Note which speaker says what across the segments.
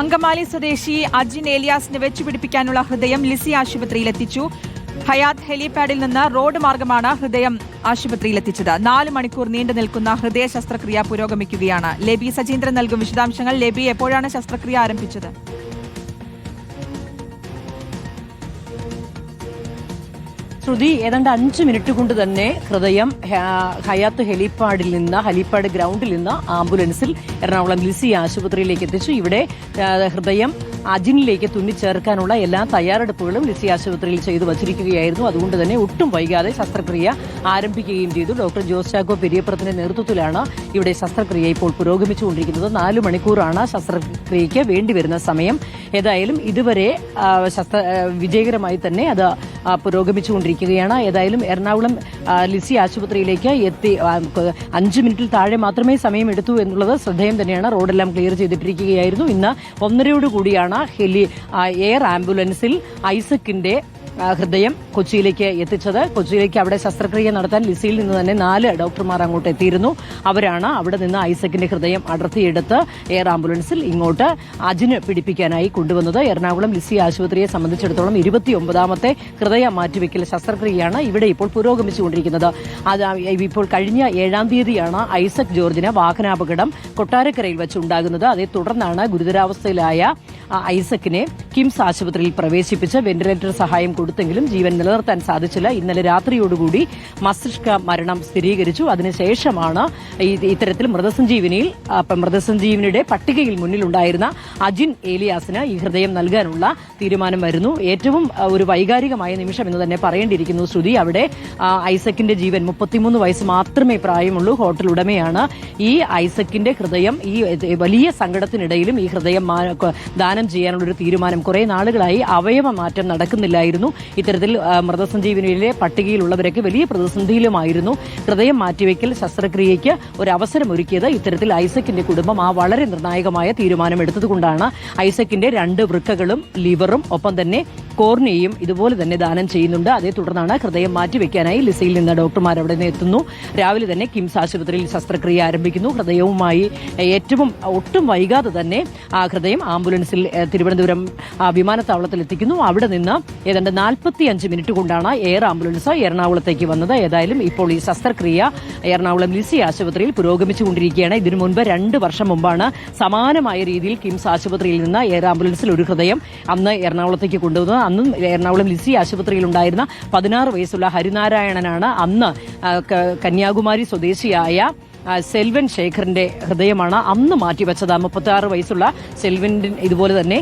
Speaker 1: അങ്കമാലി സ്വദേശി അജിൻ ഏലിയാസിനെ വെച്ചുപിടിപ്പിക്കാനുള്ള ഹൃദയം ലിസി ആശുപത്രിയിൽ എത്തിച്ചു ഹയാത്ത് ഹെലിപാഡിൽ നിന്ന് റോഡ് മാർഗമാണ് ഹൃദയം ആശുപത്രിയിൽ എത്തിച്ചത് നാല് മണിക്കൂർ നീണ്ടു നിൽക്കുന്ന ഹൃദയ ശസ്ത്രക്രിയ പുരോഗമിക്കുകയാണ്. ലെബി സജീന്ദ്രൻ നൽകും വിശദാംശങ്ങൾ. ലെബി എപ്പോഴാണ് ശസ്ത്രക്രിയ ആരംഭിച്ചത്?
Speaker 2: ശ്രുതി ഏതാണ്ട് അഞ്ച് മിനിറ്റ് കൊണ്ട് തന്നെ ഹൃദയം ഹയാത്ത് ഹെലിപ്പാഡിൽ നിന്ന് ഹെലിപ്പാഡ് ഗ്രൗണ്ടിൽ നിന്ന് ആംബുലൻസിൽ എറണാകുളം ലിസി ആശുപത്രിയിലേക്ക് എത്തിച്ചു. ഇവിടെ ഹൃദയം അജിനിലേക്ക് തുന്നിച്ചേർക്കാനുള്ള എല്ലാ തയ്യാറെടുപ്പുകളും ലിസി ആശുപത്രിയിൽ ചെയ്തു വച്ചിരിക്കുകയായിരുന്നു. അതുകൊണ്ട് തന്നെ ഒട്ടും വൈകാതെ ശസ്ത്രക്രിയ ആരംഭിക്കുകയും ചെയ്തു. ഡോക്ടർ ജോസ് ചാക്കോ പെരിയപ്പുറത്തിന്റെ നേതൃത്വത്തിലാണ് ഇവിടെ ശസ്ത്രക്രിയ ഇപ്പോൾ പുരോഗമിച്ചുകൊണ്ടിരിക്കുന്നത്. നാല് മണിക്കൂറാണ് ശസ്ത്രക്രിയയ്ക്ക് വേണ്ടിവരുന്ന സമയം. ഏതായാലും ഇതുവരെ ശസ്ത്ര വിജയകരമായി തന്നെ അത് പുരോഗമിച്ചുകൊണ്ടിരിക്കുകയാണ്. ഏതായാലും എറണാകുളം ലിസി ആശുപത്രിയിലേക്ക് എത്തി അഞ്ച് മിനിറ്റിൽ താഴെ മാത്രമേ സമയം എടുത്തു എന്നുള്ളത് ശ്രദ്ധേയം തന്നെയാണ്. റോഡെല്ലാം ക്ലിയർ ചെയ്തിട്ടിരിക്കുകയായിരുന്നു. ഇന്ന് ഒന്നരയോടുകൂടിയാണ് ഹെലി എയർ ആംബുലൻസിൽ ഐസക്കിന്റെ ഹൃദയം കൊച്ചിയിലേക്ക് എത്തിച്ചത്. കൊച്ചിയിലേക്ക് അവിടെ ശസ്ത്രക്രിയ നടത്താൻ ലിസിയിൽ നിന്ന് തന്നെ നാല് ഡോക്ടർമാർ അങ്ങോട്ട് എത്തിയിരുന്നു. അവരാണ് അവിടെ നിന്ന് ഐസക്കിന്റെ ഹൃദയം അടർത്തിയെടുത്ത് എയർ ആംബുലൻസിൽ ഇങ്ങോട്ട് അജിന് പിടിപ്പിക്കാനായി കൊണ്ടുവന്നത്. എറണാകുളം ലിസി ആശുപത്രിയെ സംബന്ധിച്ചിടത്തോളം ഇരുപത്തിയൊമ്പതാമത്തെ ഹൃദയ മാറ്റിവെക്കൽ ശസ്ത്രക്രിയയാണ് ഇവിടെ ഇപ്പോൾ പുരോഗമിച്ചുകൊണ്ടിരിക്കുന്നത്. അത് ഇപ്പോൾ കഴിഞ്ഞ ഏഴാം തീയതിയാണ് ഐസക് ജോർജിന് വാഹനാപകടം കൊട്ടാരക്കരയിൽ വെച്ച് ഉണ്ടാകുന്നത്. അതേ തുടർന്നാണ് ഗുരുതരാവസ്ഥയിലായ ഐസക്കിനെ കിംസ് ആശുപത്രിയിൽ പ്രവേശിപ്പിച്ച് വെന്റിലേറ്റർ സഹായം കൊടുത്തെങ്കിലും ജീവൻ നിലനിർത്താൻ സാധിച്ചില്ല. ഇന്നലെ രാത്രിയോടുകൂടി മസ്തിഷ്ക മരണം സ്ഥിരീകരിച്ചു. അതിനുശേഷമാണ് ഇത്തരത്തിൽ മൃതസഞ്ജീവനിയിൽ മൃതസഞ്ജീവനിയുടെ പട്ടികയിൽ മുന്നിലുണ്ടായിരുന്ന അജിൻ ഏലിയാസിന് ഈ ഹൃദയം നൽകാനുള്ള തീരുമാനം വരുന്നു. ഏറ്റവും ഒരു വൈകാരികമായ നിമിഷം എന്ന് തന്നെ പറയേണ്ടിയിരിക്കുന്നു ശ്രുതി. അവിടെ ഐസക്കിന്റെ ജീവൻ മുപ്പത്തിമൂന്ന് വയസ്സ് മാത്രമേ പ്രായമുള്ളൂ. ഹോട്ടൽ ഉടമയാണ്. ഈ ഐസക്കിന്റെ ഹൃദയം ഈ വലിയ സങ്കടത്തിനിടയിലും ഈ ഹൃദയം ദാനം ചെയ്യാനുള്ള ഒരു തീരുമാനം കുറെ നാളുകളായി അവയവ മാറ്റം നടക്കുന്നില്ലായിരുന്നു. ഇത്തരത്തിൽ മൃതസഞ്ജീവനിയിലെ പട്ടികയിലുള്ളവരൊക്കെ വലിയ പ്രതിസന്ധിയിലുമായിരുന്നു. ഹൃദയം മാറ്റിവെക്കൽ ശസ്ത്രക്രിയയ്ക്ക് ഒരു അവസരമൊരുക്കിയത് ഇത്തരത്തിൽ ഐസക്കിന്റെ കുടുംബം. ആ വളരെ നിർണായകമായ തീരുമാനം എടുത്തതുകൊണ്ടാണ് ഐസക്കിന്റെ രണ്ട് വൃക്കകളും ലിവറും ഒപ്പം തന്നെ കോർണിയയും ഇതുപോലെ തന്നെ ദാനം ചെയ്യുന്നുണ്ട്. അതേ തുടർന്നാണ് ഹൃദയം മാറ്റിവെക്കാനായി ലിസയിൽ നിന്ന് ഡോക്ടർമാർ അവിടെ നിന്ന് എത്തുന്നു. രാവിലെ തന്നെ കിംസ് ആശുപത്രിയിൽ ശസ്ത്രക്രിയ ആരംഭിക്കുന്നു. ഹൃദയവുമായി ഏറ്റവും ഒട്ടും വൈകാതെ തന്നെ ആ ഹൃദയം ആംബുലൻസിൽ തിരുവനന്തപുരം വിമാനത്താവളത്തിൽ എത്തിക്കുന്നു അവിടെ നിന്ന് ഏതാണ്ട് നാൽപ്പത്തി അഞ്ച് മിനിറ്റ് കൊണ്ടാണ് എയർ ആംബുലൻസ് എറണാകുളത്തേക്ക് വന്നത്. ഏതായാലും ഇപ്പോൾ ഈ ശസ്ത്രക്രിയ എറണാകുളം ലിസി ആശുപത്രിയിൽ പുരോഗമിച്ചുകൊണ്ടിരിക്കുകയാണ്. ഇതിനു മുൻപ് രണ്ട് വർഷം മുമ്പാണ് സമാനമായ രീതിയിൽ കിംസ് ആശുപത്രിയിൽ നിന്ന് എയർ ആംബുലൻസിൽ ഒരു ഹൃദയം അന്ന് എറണാകുളത്തേക്ക് കൊണ്ടുവന്നത്. അന്നും എറണാകുളം ലിസി ആശുപത്രിയിൽ ഉണ്ടായിരുന്ന പതിനാറ് വയസ്സുള്ള ഹരിനാരായണനാണ് അന്ന് കന്യാകുമാരി സ്വദേശിയായ സെൽവൻ ശേഖറിന്റെ ഹൃദയമാണ് അന്ന് മാറ്റിവെച്ചത്. മുപ്പത്തി ആറ് വയസ്സുള്ള സെൽവിന്റെ ഇതുപോലെ തന്നെ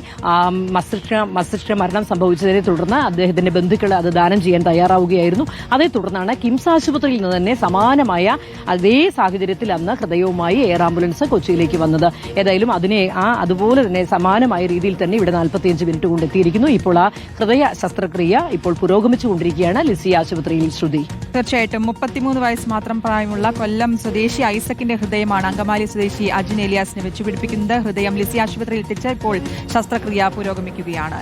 Speaker 2: മസ്തിഷ്ക മസ്തിഷ്ക മരണം സംഭവിച്ചതിനെ തുടർന്ന് അദ്ദേഹത്തിന്റെ ബന്ധുക്കൾ അത് ദാനം ചെയ്യാൻ തയ്യാറാവുകയായിരുന്നു. അതേ തുടർന്നാണ് കിംസ് ആശുപത്രിയിൽ നിന്ന് തന്നെ സമാനമായ അതേ സാഹചര്യത്തിൽ അന്ന് ഹൃദയവുമായി എയർ ആംബുലൻസ് കൊച്ചിയിലേക്ക് വന്നത്. ഏതായാലും അതിനെ ആ അതുപോലെ തന്നെ സമാനമായ രീതിയിൽ തന്നെ ഇവിടെ നാൽപ്പത്തിയഞ്ച് മിനിറ്റ് കൊണ്ട് എത്തിയിരിക്കുന്നു. ഇപ്പോൾ ആ ഹൃദയ ശസ്ത്രക്രിയ ഇപ്പോൾ പുരോഗമിച്ചുകൊണ്ടിരിക്കുകയാണ് ലിസി ആശുപത്രിയിൽ ശ്രുതി.
Speaker 1: തീർച്ചയായിട്ടും മുപ്പത്തിമൂന്ന് വയസ്സ് മാത്രം പ്രായമുള്ള കൊല്ലം സ്വദേശി ഐസക്കിന്റെ ഹൃദയമാണ്. അങ്കമാലി സ്വദേശി അജിൻ വെച്ചുപിടിപ്പിക്കുന്നത്. ഹൃദയം ലിസി ആശുപത്രിയിൽ എത്തിച്ച് ഇപ്പോൾ ശസ്ത്രക്രിയ പുരോഗമിക്കുകയാണ്.